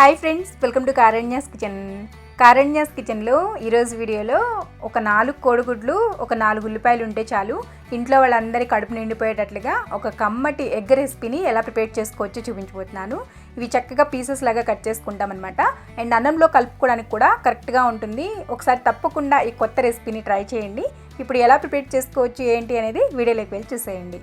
Hi friends welcome to Karanya's kitchen Karanya's కిచెన్లో ఈరోజు వీడియోలో ఒక నాలుగు కోడిగుడ్లు ఒక నాలుగు ఉల్లిపాయలు ఉంటే చాలు. ఇంట్లో వాళ్ళందరి కడుపు నిండిపోయేటట్లుగా ఒక కమ్మటి ఎగ్ రెసిపీని ఎలా ప్రిపేర్ చేసుకోవచ్చో చూపించబోతున్నాను. ఇవి చక్కగా పీసెస్ లాగా కట్ చేసుకుంటాం అనమాట అండ్ అన్నంలో కలుపుకోవడానికి కూడా కరెక్ట్గా ఉంటుంది. ఒకసారి తప్పకుండా ఈ కొత్త రెసిపీని ట్రై చేయండి. ఇప్పుడు ఎలా ప్రిపేర్ చేసుకోవచ్చు ఏంటి అనేది వీడియోలోకి వెళ్ళి చూసేయండి.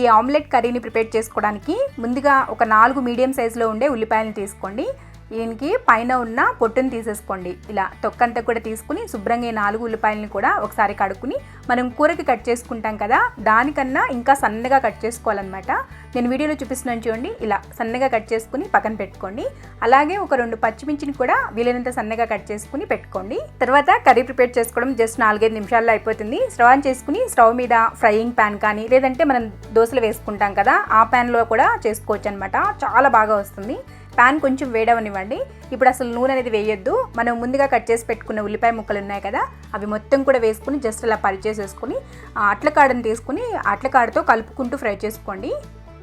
ఈ ఆమ్లెట్ కర్రీని ప్రిపేర్ చేసుకోవడానికి ముందుగా ఒక నాలుగు మీడియం సైజులో ఉండే ఉల్లిపాయలను తీసుకోండి. దీనికి పైన ఉన్న పొట్టును తీసేసుకోండి. ఇలా తొక్కంతా కూడా తీసుకుని శుభ్రంగా ఈ నాలుగు ఉల్లిపాయలని కూడా ఒకసారి కడుక్కుని మనం కూరకి కట్ చేసుకుంటాం కదా దానికన్నా ఇంకా సన్నగా కట్ చేసుకోవాలన్నమాట. నేను వీడియోలో చూపిస్తున్నాను చూడండి ఇలా సన్నగా కట్ చేసుకుని పక్కన పెట్టుకోండి. అలాగే ఒక రెండు పచ్చిమిర్చిని కూడా వీలైనంత సన్నగా కట్ చేసుకుని పెట్టుకోండి. తర్వాత కర్రీ ప్రిపేర్ చేసుకోవడం జస్ట్ నాలుగైదు నిమిషాల్లో అయిపోతుంది. స్టవ్ ఆన్ చేసుకుని స్టవ్ మీద ఫ్రైయింగ్ ప్యాన్ కానీ లేదంటే మనం దోశలు వేసుకుంటాం కదా ఆ ప్యాన్లో కూడా చేసుకోవచ్చు అనమాట చాలా బాగా వస్తుంది. ప్యాన్ కొంచెం వేడవనివ్వండి. ఇప్పుడు అసలు నూనె అనేది వేయొద్దు. మనం ముందుగా కట్ చేసి పెట్టుకున్న ఉల్లిపాయ ముక్కలు ఉన్నాయి కదా అవి మొత్తం కూడా వేసుకుని జస్ట్ అలా పరిచేసేసుకుని ఆ తీసుకుని అట్లకాడతో కలుపుకుంటూ ఫ్రై చేసుకోండి.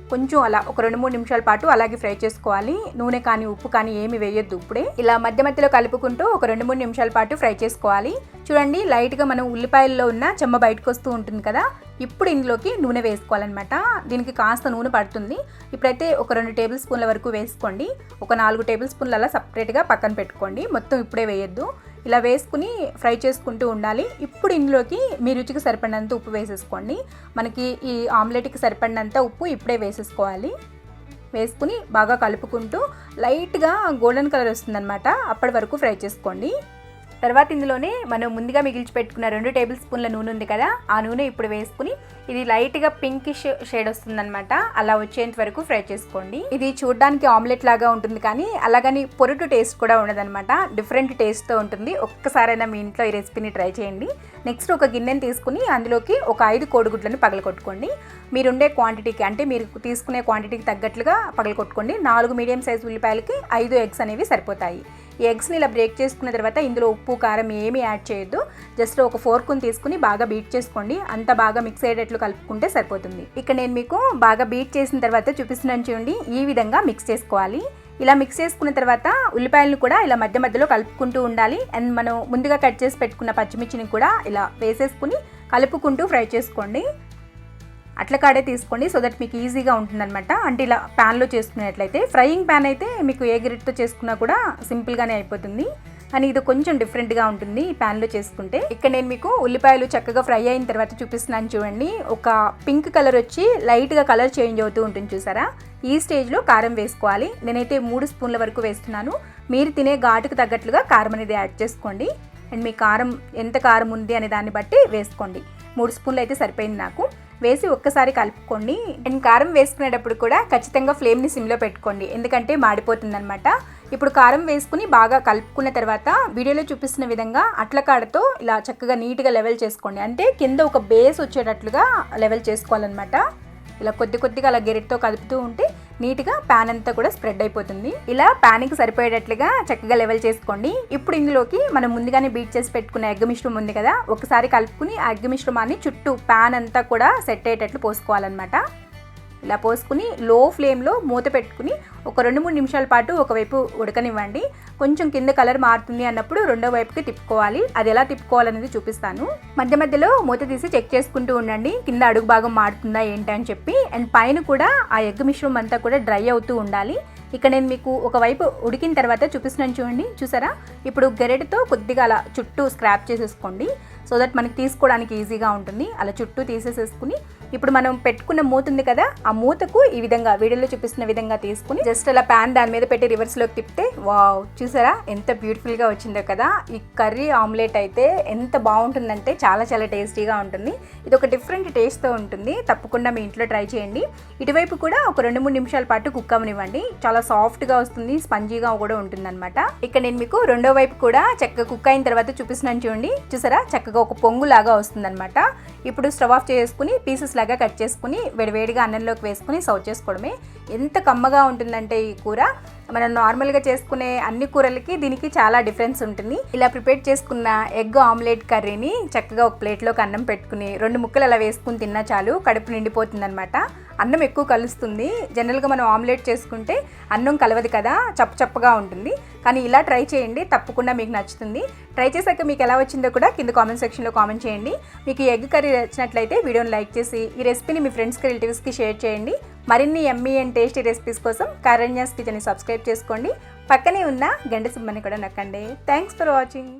కొంచెం అలా ఒక రెండు మూడు నిమిషాల పాటు అలాగే ఫ్రై చేసుకోవాలి. నూనె కానీ ఉప్పు కానీ ఏమి వేయొద్దు ఇప్పుడే. ఇలా మధ్య మధ్యలో కలుపుకుంటూ ఒక రెండు మూడు నిమిషాల పాటు ఫ్రై చేసుకోవాలి. చూడండి లైట్గా మనం ఉల్లిపాయల్లో ఉన్న చెమ్మ బయటకు వస్తూ ఉంటుంది కదా ఇప్పుడు ఇందులోకి నూనె వేసుకోవాలన్నమాట. దీనికి కాస్త నూనె పడుతుంది. ఇప్పుడైతే ఒక రెండు టేబుల్ స్పూన్ల వరకు వేసుకోండి. ఒక నాలుగు టేబుల్ స్పూన్ల అలా సపరేట్గా పక్కన పెట్టుకోండి. మొత్తం ఇప్పుడే వేయొద్దు. ఇలా వేసుకుని ఫ్రై చేసుకుంటూ ఉండాలి. ఇప్పుడు ఇందులోకి మీ రుచికి సరిపడినంత ఉప్పు వేసేసుకోండి. మనకి ఈ ఆమ్లెట్కి సరిపడినంత ఉప్పు ఇప్పుడే వేసేసుకోవాలి. వేసుకుని బాగా కలుపుకుంటూ లైట్గా గోల్డెన్ కలర్ వస్తుందన్నమాట. అప్పటి వరకు ఫ్రై చేసుకోండి. తర్వాత ఇందులోనే మనం ముందుగా మిగిల్చి పెట్టుకున్న రెండు టేబుల్ స్పూన్ల నూనె ఉంది కదా ఆ నూనె ఇప్పుడు వేసుకుని ఇది లైట్గా పింకిష్ షేడ్ వస్తుందన్నమాట. అలా వచ్చేంత వరకు ఫ్రై చేసుకోండి. ఇది చూడడానికి ఆమ్లెట్ లాగా ఉంటుంది కానీ అలాగని పొరుటు టేస్ట్ కూడా ఉండదన్నమాట. డిఫరెంట్ టేస్ట్తో ఉంటుంది. ఒక్కసారైనా మీ ఇంట్లో ఈ రెసిపీని ట్రై చేయండి. నెక్స్ట్ ఒక గిన్నెని తీసుకుని అందులోకి ఒక ఐదు కోడిగుడ్లను పగలగొట్టుకోండి. మీరుండే క్వాంటిటీకి అంటే మీరు తీసుకునే క్వాంటిటీకి తగ్గట్లుగా పగలగొట్టుకోండి. నాలుగు మీడియం సైజ్ ఉల్లిపాయలకి ఐదు ఎగ్స్ అనేవి సరిపోతాయి. ఎగ్స్ని ఇలా బ్రేక్ చేసుకున్న తర్వాత ఇందులో ఉప్పు కారం ఏమీ యాడ్ చేయొద్దు. జస్ట్ ఒక ఫోర్కుని తీసుకుని బాగా బీట్ చేసుకోండి. అంత బాగా మిక్స్ అయ్యేటట్లు కలుపుకుంటే సరిపోతుంది. ఇక్కడ నేను మీకు బాగా బీట్ చేసిన తర్వాత చూపిస్తున్నాను చూడండి. ఈ విధంగా మిక్స్ చేసుకోవాలి. ఇలా మిక్స్ చేసుకున్న తర్వాత ఉల్లిపాయలను కూడా ఇలా మధ్య మధ్యలో కలుపుకుంటూ ఉండాలి. అండ్ మనం ముందుగా కట్ చేసి పెట్టుకున్న పచ్చిమిర్చిని కూడా ఇలా వేసేసుకుని కలుపుకుంటూ ఫ్రై చేసుకోండి. అట్ల కాడే తీసుకోండి సో దట్ మీకు ఈజీగా ఉంటుందన్నమాట. అంటే ఇలా ప్యాన్లో చేసుకునేట్లయితే ఫ్రైయింగ్ ప్యాన్ అయితే మీకు ఏ గ్రిడ్తో చేసుకున్నా కూడా సింపుల్గానే అయిపోతుంది. కానీ ఇది కొంచెం డిఫరెంట్గా ఉంటుంది ఈ ప్యాన్లో చేసుకుంటే. ఇక్కడ నేను మీకు ఉల్లిపాయలు చక్కగా ఫ్రై అయిన తర్వాత చూపిస్తున్నాను చూడండి. ఒక పింక్ కలర్ వచ్చి లైట్గా కలర్ చేంజ్ అవుతూ ఉంటుంది చూసారా? ఈ స్టేజ్లో కారం వేసుకోవాలి. నేనైతే మూడు స్పూన్ల వరకు వేస్తున్నాను. మీరు తినే ఘాటుకు తగ్గట్లుగా కారం అనేది యాడ్ చేసుకోండి. అండ్ మీ కారం ఎంత కారం ఉంది అనే దాన్ని బట్టి వేసుకోండి. మూడు స్పూన్లు అయితే సరిపోయింది నాకు. వేసి ఒక్కసారి కలుపుకోండి అండ్ కారం వేసుకునేటప్పుడు కూడా ఖచ్చితంగా ఫ్లేమ్ని సిమ్లో పెట్టుకోండి. ఎందుకంటే మాడిపోతుందనమాట ఇప్పుడు కారం వేసుకుని బాగా కలుపుకున్న తర్వాత వీడియోలో చూపిస్తున్న విధంగా అట్ల కాడతో ఇలా చక్కగా నీట్గా లెవెల్ చేసుకోండి. అంటే కింద ఒక బేస్ వచ్చేటట్లుగా లెవెల్ చేసుకోవాలన్నమాట. ఇలా కొద్ది కొద్దిగా అలా గెరెట్తో కలుపుతూ ఉంటే నీట్గా ప్యాన్ అంతా కూడా స్ప్రెడ్ అయిపోతుంది. ఇలా ప్యాన్కి సరిపోయేటట్లుగా చక్కగా లెవెల్ చేసుకోండి. ఇప్పుడు ఇందులోకి మనం ముందుగానే బీట్ చేసి పెట్టుకున్న ఎగ్ మిశ్రమం ఉంది కదా ఒకసారి కలుపుకుని ఆ ఎగ్ మిశ్రమాన్ని చుట్టూ ప్యాన్ అంతా కూడా సెట్ అయ్యేటట్లు పోసుకోవాలన్నమాట. ఇలా పోసుకుని లో ఫ్లేమ్లో మూత పెట్టుకుని ఒక రెండు మూడు నిమిషాల పాటు ఒకవైపు ఉడకనివ్వండి. కొంచెం కింద కలర్ మారుతుంది అన్నప్పుడు రెండో వైపుకి తిప్పుకోవాలి. అది ఎలా తిప్పుకోవాలనేది చూపిస్తాను. మధ్య మధ్యలో మూత తీసి చెక్ చేసుకుంటూ ఉండండి. కింద అడుగు భాగం మారుతుందా ఏంటి అని చెప్పి. అండ్ పైన కూడా ఆ ఎగ్ మిశ్రమం అంతా కూడా డ్రై అవుతూ ఉండాలి. ఇక్కడ నేను మీకు ఒకవైపు ఉడికిన తర్వాత చూపిస్తున్నాను చూడండి చూసారా? ఇప్పుడు గెరెడ్తో కొద్దిగా అలా చుట్టూ స్క్రాప్ చేసేసుకోండి సో దట్ మనకి తీసుకోవడానికి ఈజీగా ఉంటుంది. అలా చుట్టూ తీసేసేసుకుని ఇప్పుడు మనం పెట్టుకున్న మూత ఉంది కదా ఆ మూతకు ఈ విధంగా వీడియోలో చూపిస్తున్న విధంగా తీసుకుని జస్ట్ అలా ప్యాన్ దాని మీద పెట్టి రివర్స్లోకి తిప్పితే వావ్ చూసారా? ఎంత బ్యూటిఫుల్గా వచ్చిందో కదా? ఈ కర్రీ ఆమ్లెట్ అయితే ఎంత బాగుంటుందంటే చాలా చాలా టేస్టీగా ఉంటుంది. ఇది ఒక డిఫరెంట్ టేస్ట్తో ఉంటుంది. తప్పకుండా మీ ఇంట్లో ట్రై చేయండి. ఇటువైపు కూడా ఒక రెండు మూడు నిమిషాల పాటు కుక్ అవ్వనివ్వండి చాలా సాఫ్ట్గా వస్తుంది స్పంజీగా కూడా ఉంటుందన్నమాట. ఇక్కడ నేను మీకు రెండో వైపు కూడా చక్కగా కుక్ అయిన తర్వాత చూపిస్తున్నాను చూడండి. చూసారా? చక్కగా ఒక పొంగు లాగా వస్తుందన్నమాట. ఇప్పుడు స్టవ్ ఆఫ్ చేసుకుని పీసెస్ లాగా కట్ చేసుకుని వేడివేడిగా అన్నంలోకి వేసుకుని సర్వ్ చేసుకోవడమే. ఎంత కమ్మగా ఉంటుందంటే ఈ కూర. మనం నార్మల్గా చేసుకునే అన్ని కూరలకి దీనికి చాలా డిఫరెన్స్ ఉంటుంది. ఇలా ప్రిపేర్ చేసుకున్న ఎగ్ ఆమ్లెట్ కర్రీని చక్కగా ఒక ప్లేట్లోకి అన్నం పెట్టుకుని రెండు ముక్కలు అలా వేసుకుని తిన్నా చాలు కడుపు నిండిపోతుందనమాట అన్నం ఎక్కువ కలుస్తుంది. జనరల్గా మనం ఆమ్లెట్ చేసుకుంటే అన్నం కలవదు కదా చప్పు చప్పగా ఉంటుంది. కానీ ఇలా ట్రై చేయండి తప్పకుండా మీకు నచ్చుతుంది. ట్రై చేశాక మీకు ఎలా వచ్చిందో కూడా కింద కామెంట్ సెక్షన్లో కామెంట్ చేయండి. మీకు ఎగ్ కర్రీ నచ్చినట్లయితే వీడియోని లైక్ చేసి ఈ రెసిపీని మీ ఫ్రెండ్స్కి రిలేటివ్స్కి షేర్ చేయండి. మరిన్ని ఎమ్మీ అండ్ టేస్టీ రెసిపీస్ కోసం కారణ్యాస్ కిచెన్ని సబ్స్క్రైబ్ చేసుకోండి. పక్కనే ఉన్న గంట సింబని కూడా నక్కండి. Thanks for watching